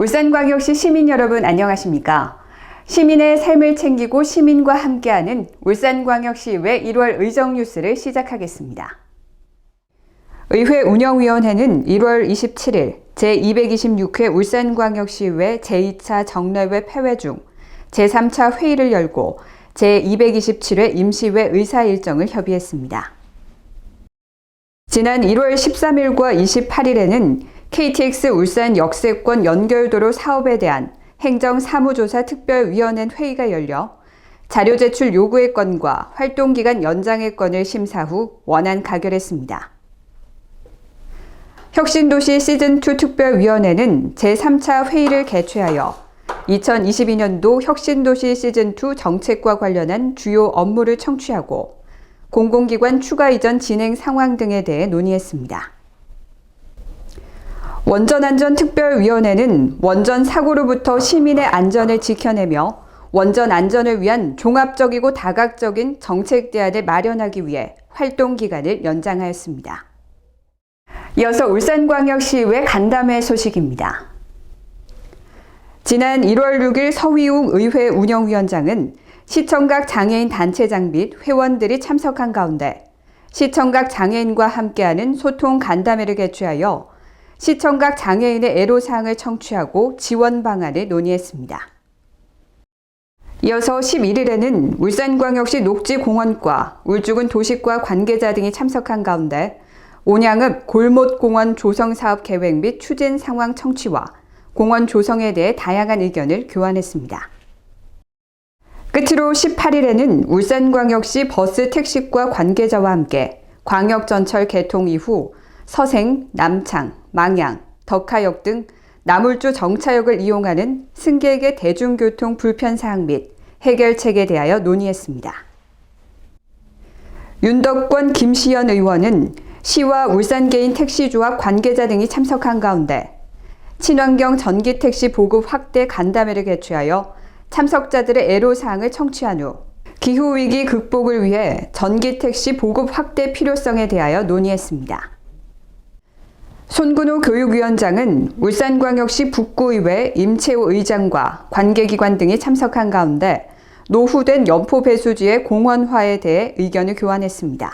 울산광역시 시민 여러분 안녕하십니까? 시민의 삶을 챙기고 시민과 함께하는 울산광역시의회 1월 의정 뉴스를 시작하겠습니다. 의회 운영위원회는 1월 27일 제226회 울산광역시의회 제2차 정례회 폐회 중 제3차 회의를 열고 제227회 임시회 의사 일정을 협의했습니다. 지난 1월 13일과 28일에는 KTX 울산 역세권 연결도로 사업에 대한 행정사무조사 특별위원회 회의가 열려 자료 제출 요구의 건과 활동기간 연장의 건을 심사 후 원안 가결했습니다. 혁신도시 시즌2 특별위원회는 제3차 회의를 개최하여 2022년도 혁신도시 시즌2 정책과 관련한 주요 업무를 청취하고 공공기관 추가 이전 진행 상황 등에 대해 논의했습니다. 원전안전특별위원회는 원전 사고로부터 시민의 안전을 지켜내며 원전 안전을 위한 종합적이고 다각적인 정책 대안을 마련하기 위해 활동 기간을 연장하였습니다. 이어서 울산광역시의회 간담회 소식입니다. 지난 1월 6일 서휘웅 의회 운영위원장은 시청각 장애인 단체장 및 회원들이 참석한 가운데 시청각 장애인과 함께하는 소통 간담회를 개최하여 시청각 장애인의 애로사항을 청취하고 지원 방안을 논의했습니다. 이어서 11일에는 울산광역시 녹지공원과 울주군 도시과 관계자 등이 참석한 가운데 온양읍 골못공원 조성 사업 계획 및 추진 상황 청취와 공원 조성에 대해 다양한 의견을 교환했습니다. 끝으로 18일에는 울산광역시 버스 택시과 관계자와 함께 광역전철 개통 이후 서생, 남창, 망양, 덕하역 등 나물주 정차역을 이용하는 승객의 대중교통 불편 사항 및 해결책에 대하여 논의했습니다. 윤덕권 김시연 의원은 시와 울산 개인 택시조합 관계자 등이 참석한 가운데 친환경 전기 택시 보급 확대 간담회를 개최하여 참석자들의 애로사항을 청취한 후 기후위기 극복을 위해 전기 택시 보급 확대 필요성에 대하여 논의했습니다. 손근호 교육위원장은 울산광역시 북구의회 임채호 의장과 관계기관 등이 참석한 가운데 노후된 연포 배수지의 공원화에 대해 의견을 교환했습니다.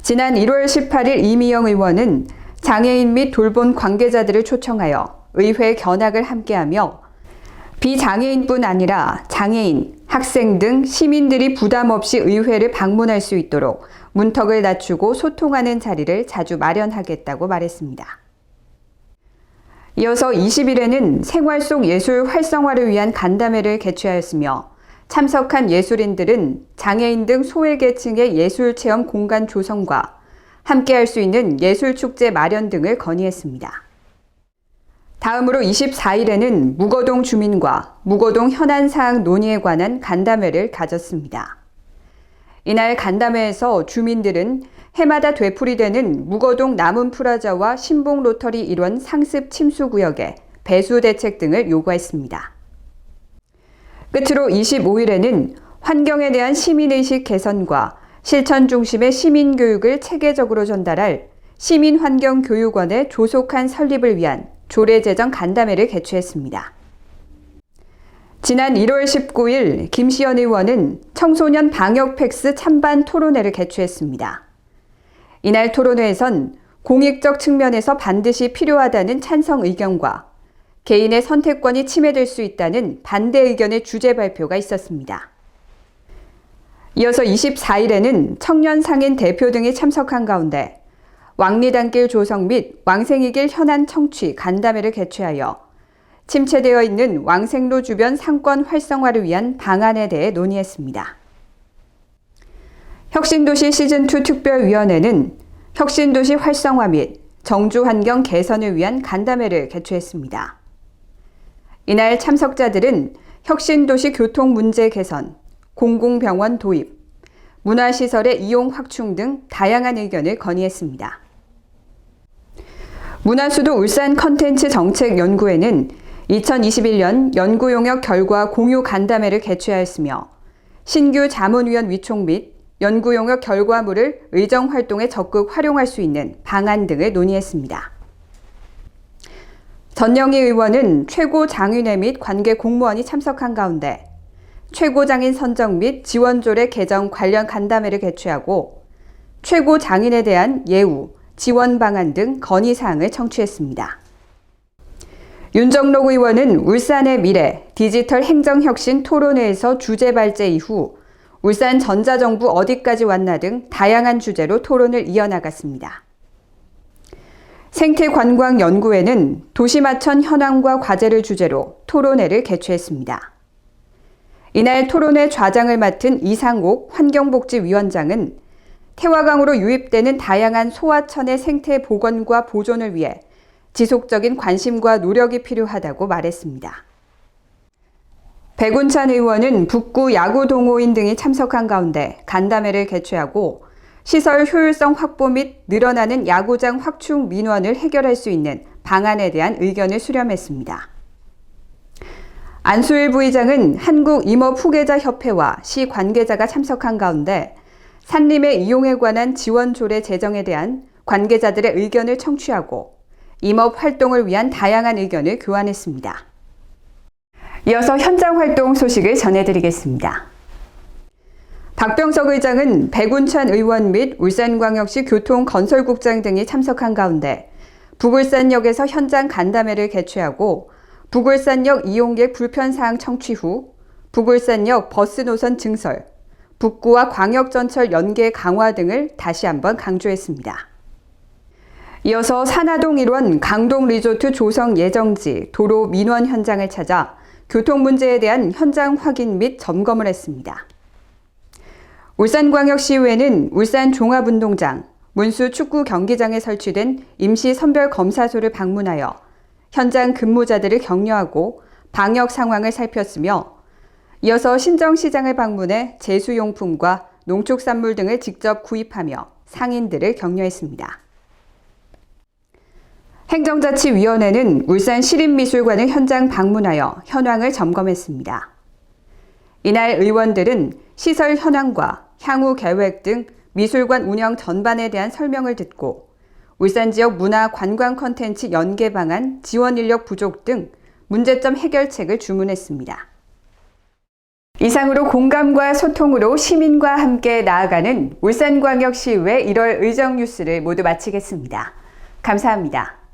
지난 1월 18일 이미영 의원은 장애인 및 돌본 관계자들을 초청하여 의회 견학을 함께하며 비장애인뿐 아니라 장애인, 학생 등 시민들이 부담 없이 의회를 방문할 수 있도록 문턱을 낮추고 소통하는 자리를 자주 마련하겠다고 말했습니다. 이어서 20일에는 생활 속 예술 활성화를 위한 간담회를 개최하였으며 참석한 예술인들은 장애인 등 소외계층의 예술 체험 공간 조성과 함께할 수 있는 예술축제 마련 등을 건의했습니다. 다음으로 24일에는 무거동 주민과 무거동 현안 사항 논의에 관한 간담회를 가졌습니다. 이날 간담회에서 주민들은 해마다 되풀이되는 무거동 남은 프라자와 신봉 로터리 일원 상습 침수 구역의 배수 대책 등을 요구했습니다. 끝으로 25일에는 환경에 대한 시민의식 개선과 실천 중심의 시민 교육을 체계적으로 전달할 시민환경교육원의 조속한 설립을 위한 조례제정 간담회를 개최했습니다. 지난 1월 19일 김시연 의원은 청소년 방역 팩스 찬반 토론회를 개최했습니다. 이날 토론회에선 공익적 측면에서 반드시 필요하다는 찬성 의견과 개인의 선택권이 침해될 수 있다는 반대 의견의 주제 발표가 있었습니다. 이어서 24일에는 청년 상인 대표 등이 참석한 가운데 왕리단길 조성 및 왕생이길 현안 청취 간담회를 개최하여 침체되어 있는 왕생로 주변 상권 활성화를 위한 방안에 대해 논의했습니다. 혁신도시 시즌2 특별위원회는 혁신도시 활성화 및 정주 환경 개선을 위한 간담회를 개최했습니다. 이날 참석자들은 혁신도시 교통 문제 개선, 공공병원 도입, 문화시설의 이용 확충 등 다양한 의견을 건의했습니다. 문화수도 울산 컨텐츠 정책 연구회는 2021년 연구 용역 결과 공유 간담회를 개최하였으며 신규 자문위원 위촉 및 연구 용역 결과물을 의정 활동에 적극 활용할 수 있는 방안 등을 논의했습니다. 전영희 의원은 최고 장위회 및 관계 공무원이 참석한 가운데 최고 장인 선정 및 지원조례 개정 관련 간담회를 개최하고 최고 장인에 대한 예우, 지원 방안 등 건의 사항을 청취했습니다. 윤정록 의원은 울산의 미래 디지털 행정혁신 토론회에서 주제 발제 이후 울산 전자정부 어디까지 왔나 등 다양한 주제로 토론을 이어나갔습니다. 생태관광연구회는 도시마천 현황과 과제를 주제로 토론회를 개최했습니다. 이날 토론회 좌장을 맡은 이상옥 환경복지위원장은 태화강으로 유입되는 다양한 소하천의 생태 복원과 보존을 위해 지속적인 관심과 노력이 필요하다고 말했습니다. 백운찬 의원은 북구 야구 동호인 등이 참석한 가운데 간담회를 개최하고 시설 효율성 확보 및 늘어나는 야구장 확충 민원을 해결할 수 있는 방안에 대한 의견을 수렴했습니다. 안수일 부의장은 한국임업후계자협회와 시 관계자가 참석한 가운데 산림의 이용에 관한 지원 조례 제정에 대한 관계자들의 의견을 청취하고 임업 활동을 위한 다양한 의견을 교환했습니다. 이어서 현장 활동 소식을 전해드리겠습니다. 박병석 의장은 백운찬 의원 및 울산광역시 교통건설국장 등이 참석한 가운데 북울산역에서 현장 간담회를 개최하고 북울산역 이용객 불편사항 청취 후 북울산역 버스 노선 증설, 북구와 광역전철 연계 강화 등을 다시 한번 강조했습니다. 이어서 산하동 일원 강동 리조트 조성 예정지 도로 민원 현장을 찾아 교통 문제에 대한 현장 확인 및 점검을 했습니다. 울산광역시의회는 울산 종합운동장, 문수 축구 경기장에 설치된 임시 선별 검사소를 방문하여 현장 근무자들을 격려하고 방역 상황을 살폈으며 이어서 신정시장을 방문해 제수용품과 농축산물 등을 직접 구입하며 상인들을 격려했습니다. 행정자치위원회는 울산 시립미술관을 현장 방문하여 현황을 점검했습니다. 이날 의원들은 시설 현황과 향후 계획 등 미술관 운영 전반에 대한 설명을 듣고 울산 지역 문화 관광 컨텐츠 연계 방안 지원 인력 부족 등 문제점 해결책을 주문했습니다. 이상으로 공감과 소통으로 시민과 함께 나아가는 울산광역시의회 1월 의정 뉴스를 모두 마치겠습니다. 감사합니다.